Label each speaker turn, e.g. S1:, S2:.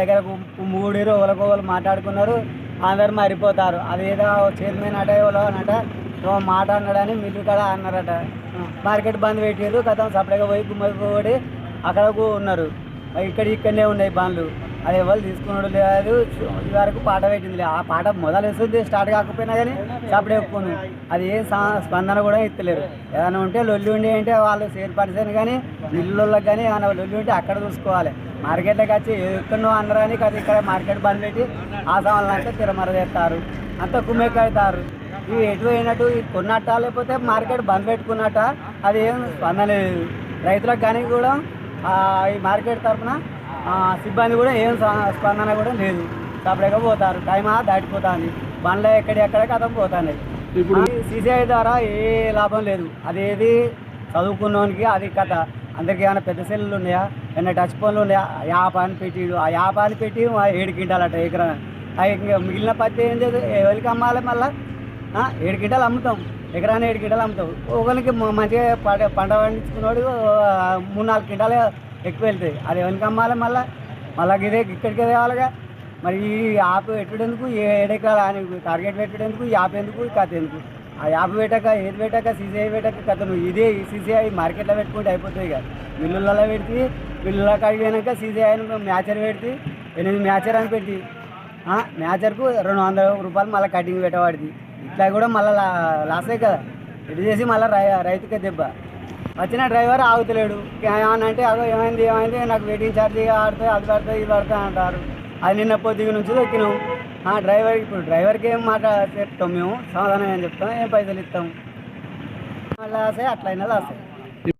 S1: దగ్గర మూడు మూడేరు ఒకరికొకరు మాట్లాడుకున్నారు. అందరు మరిపోతారు. చేతి మీద అట అన్నట మాట అన్నాడని మిల్లు కాడ అన్నారట. మార్కెట్ బంద్ పెట్టారు కథం సపరేట్గా పోయి గుమ్మడి అక్కడకు ఉన్నారు. ఇక్కడ ఇక్కడనే ఉన్నాయి బండ్లు. అది ఎవరు తీసుకున్నాడు లేదు. ఇది వరకు పాట పెట్టింది ఆ పాట మొదలు వేస్తుంది స్టార్ట్ కాకపోయినా కానీ చప్పుడు ఒప్పుకుని అది ఏం సా- స్పందన కూడా ఎత్తలేరు. ఏదైనా ఉంటే లొల్లి ఉండి అంటే వాళ్ళు సేర్ కానీ ఇల్లుళ్ళకి కానీ ఏమైనా లొల్లి ఉంటే అక్కడ చూసుకోవాలి. మార్కెట్లోకి వచ్చి ఎక్కడో అని కదా ఇక్కడ మార్కెట్ బంద్ పెట్టి ఆ సామాన్లు అంటే తిరమరదేస్తారు చేస్తారు అంత ఇవి ఎటు పోయినట్టు కొన్నట్ట లేకపోతే మార్కెట్ బంద్ పెట్టుకున్నట్ట అది ఏం స్పందన లేదు. రైతులకు కానీ కూడా ఈ మార్కెట్ తరఫున సిబ్బంది కూడా ఏం స్పందన కూడా లేదు. సపరేట్గా పోతారు టైం దాటిపోతుంది. బండ్లు ఎక్కడెక్కడ కథం పోతాయి ఇప్పుడు సీసీఐ ద్వారా ఏ లాభం లేదు. అదేది చదువుకున్నోనికి అది కథ. అందరికి ఏమైనా పెద్ద సెల్లులు ఉన్నాయా? ఏమైనా టచ్ ఫోన్లు ఉన్నాయా? యాపాన్ని పెట్టి ఆ యాపాన్ని పెట్టి ఆ ఏడు క్వింటాలట ఎకరా. ఆ ఇంకా మిగిలిన పత్తి ఏం చేసి ఎవరికి అమ్మాలి మళ్ళీ? ఏడు క్వింటాలు అమ్ముతాం. ఎకరాన్ని ఏడు క్వింటాలు అమ్ముతాం. ఒకరికి మంచిగా పంట పంట పండించుకున్నాడు మూడు నాలుగు క్వింటాలు ఎక్కువ వెళ్తాయి. అది ఎవరికి అమ్మాలి మళ్ళీ? మళ్ళీ ఇదే ఇక్కడికే తేవాలిగా. మరి ఈ యాప్ పెట్టుడెందుకు? ఏడెక్కాలి అని టార్గెట్ పెట్టుడెందుకు? ఈ యాప్ ఎందుకు? కథ ఎందుకు? ఆ యాప్ పెట్టాక ఏది పెట్టాక సీసీఐ పెట్టాక కథ నువ్వు ఇదే ఈ సీసీఐ మార్కెట్లో పెట్టుకుంటే అయిపోతుంది ఇక. మిల్లులలో పెడితే మిల్లుల కాడికి పోయినాక సీసీఐ మ్యాచర్ పెడితే ఎనిమిది మ్యాచర్ అని పెట్టి మ్యాచర్కు రెండు వందల రూపాయలు మళ్ళీ కటింగ్ పెట్టబడింది ఇట్లా కూడా మళ్ళీ లాసే కదా. ఇటు చేసి మళ్ళీ రై రైతుకే దెబ్బ. వచ్చిన డ్రైవర్ ఆగుతలేడు. ఏమైనా అంటే అదో ఏమైంది ఏమైంది? నాకు వెయిటింగ్ ఛార్జ్ ఆడితే అది పడుతుంది ఇది పడుతుంది అంటారు. అది నిన్న పొద్దుగు నుంచి ఎక్కినాం ఆ డ్రైవర్ ఇప్పుడు డ్రైవర్కి ఏం మాట చెప్తాం మేము? సమాధానం ఏం చెప్తాం? ఏం పైసలు ఇస్తాం? లాసే అట్లయినా లాసే.